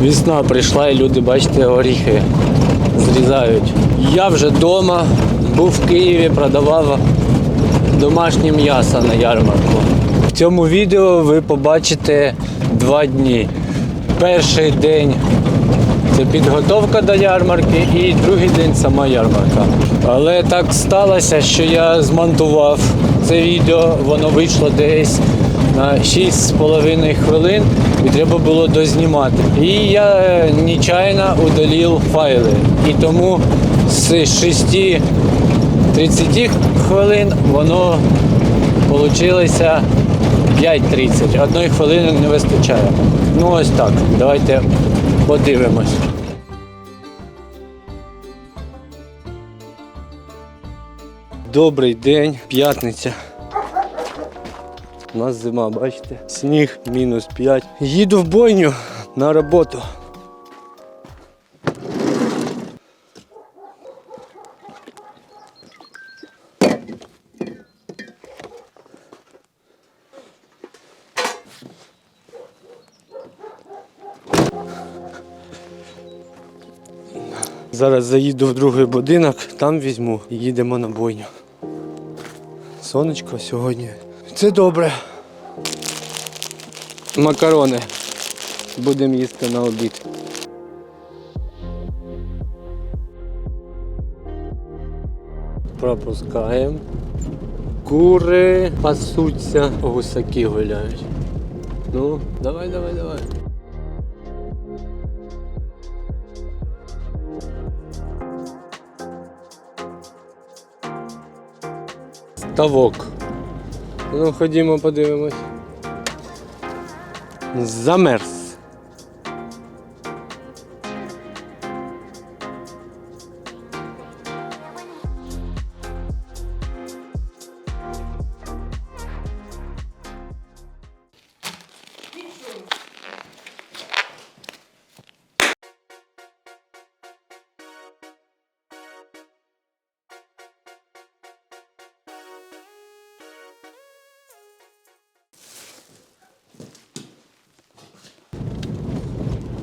Весна прийшла і люди, бачите, горіхи зрізають. Я вже вдома, був в Києві, продавав домашнє м'ясо на ярмарку. В цьому відео ви побачите два дні. Перший день це підготовка до ярмарки і другий день сама ярмарка. Але так сталося, що я змонтував це відео, воно вийшло десь на 6,5 хвилин і треба було дознімати. І я е, нечайно удалив файли. І тому з 6.30 хвилин воно вийшло 5.30. Одної хвилини не вистачає. Ну ось так. Давайте подивимось. Добрий день, п'ятниця. У нас зима, бачите? Сніг мінус 5. Їду в бойню на роботу. Зараз заїду в другий будинок, там візьму і їдемо на бойню. Сонечко сьогодні. Це добре. Макарони. Будемо їсти на обід. Пропускаємо. Кури пасуться, гусаки гуляють. Ну, давай, давай, давай. Ставок. Ну, ходімо, подивимось. Замерз.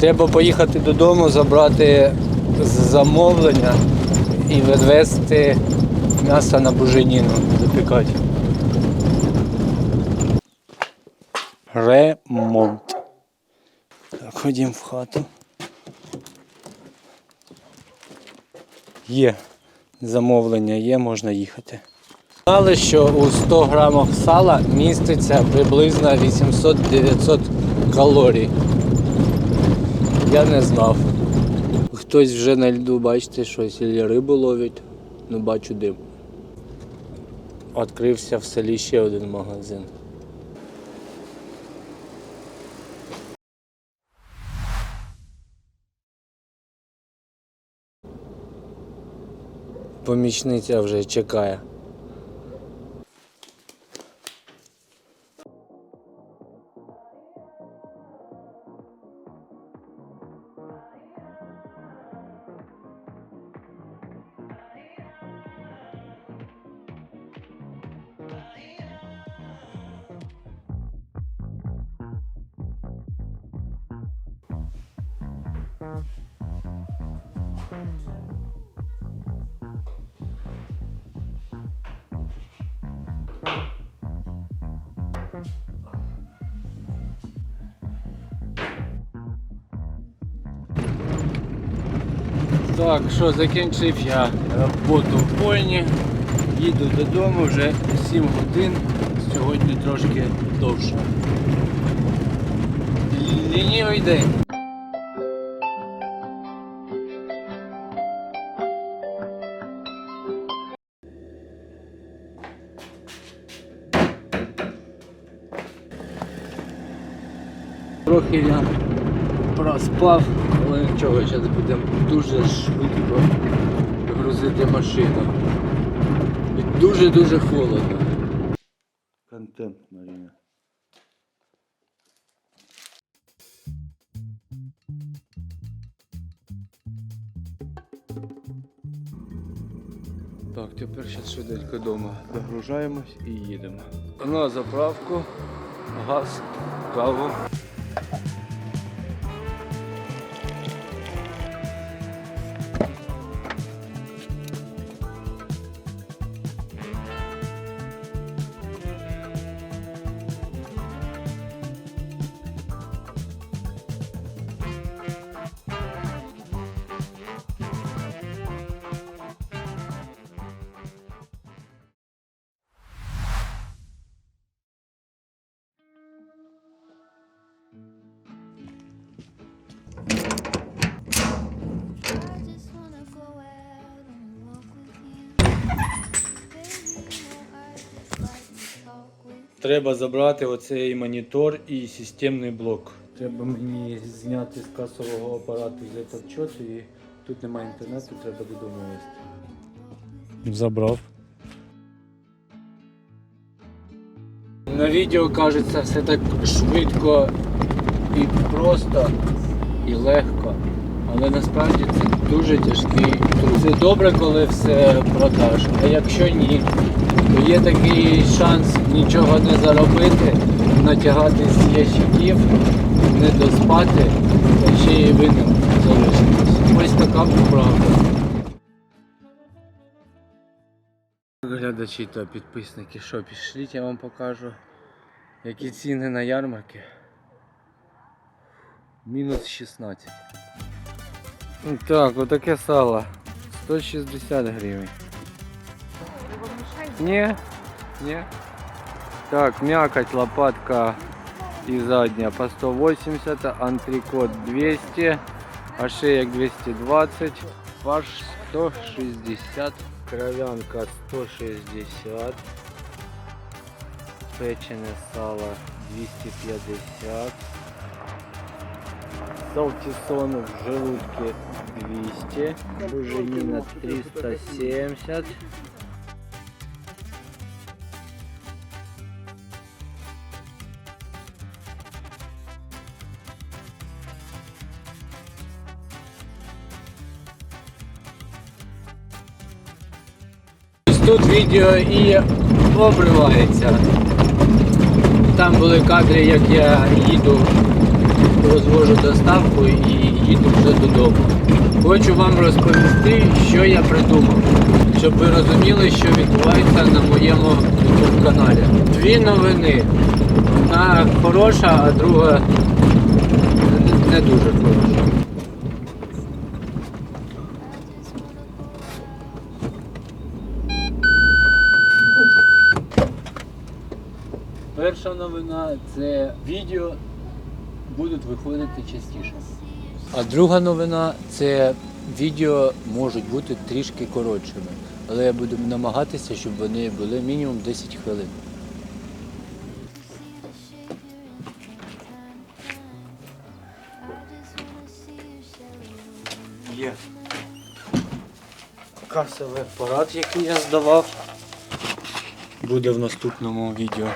Треба поїхати додому, забрати замовлення і відвезти м'ясо на буженіну запікати. Ремонт. Так, ходімо в хату. Є. Замовлення є, можна їхати. Знали, що у 100 грамах сала міститься приблизно 800-900 калорій. Я не знав. Хтось вже на льду, бачите, щось і рибу ловить. Ну бачу дим. Відкрився в селі ще один магазин. Помічниця вже чекає. Так, що закінчив я роботу в бойні. Їду додому вже 7 годин. Сьогодні трошки довше. Лінівий день. Трохи я проспав, але нічого, зараз будемо дуже швидко грузити машину. І дуже-дуже холодно. Контент, Марина. Так, тепер зараз швиденько вдома загружаємось і їдемо. На заправку, газ, каву. Thank you. Треба забрати оцей монітор і системний блок. Треба мені зняти з касового апарату взяти отчет і тут немає інтернету, треба додому вести. Забрав. На відео кажеться все так швидко і просто і легко. Але насправді це дуже тяжкий труд. Це добре, коли все продаж. А якщо ні, є такий шанс нічого не заробити, натягати з ящиків, не доспати, та ще й винним залишитись. Ось така правда. Глядачі та підписники, що пішліть, я вам покажу, які ціни на ярмарки. Мінус 16. Ну, Так, отаке сало. 160 гривень. Ні, ні. Так, м'якоть, лопатка і задня по 180, антрикот 200, ошеек 220, фарш 160, кровянка 160, печене сало 250, Салтисон в желудке 200, буженина 370. Тут відео і обривається. Там були кадри, як я їду розвожу доставку і їду вже додому. Хочу вам розповісти, що я придумав, щоб ви розуміли, що відбувається на моєму каналі. Дві новини. Одна хороша, а друга не дуже хороша. Перша новина це відео будуть виходити частіше. А друга новина це відео можуть бути трішки коротшими, але я буду намагатися, щоб вони були мінімум 10 хвилин. Є касовий апарат, який я здавав, буде в наступному відео.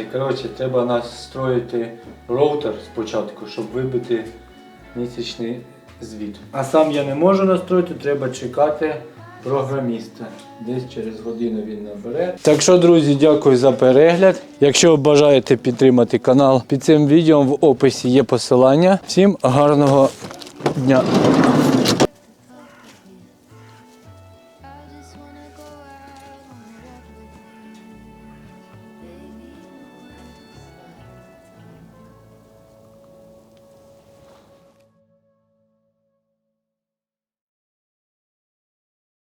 Друзі, коротше, треба настроїти роутер спочатку, щоб вибити місячний звіт. А сам я не можу настроїти, треба чекати програміста. Десь через годину він набере. Так що, друзі, дякую за перегляд. Якщо бажаєте підтримати канал, під цим відео в описі є посилання. Всім гарного дня!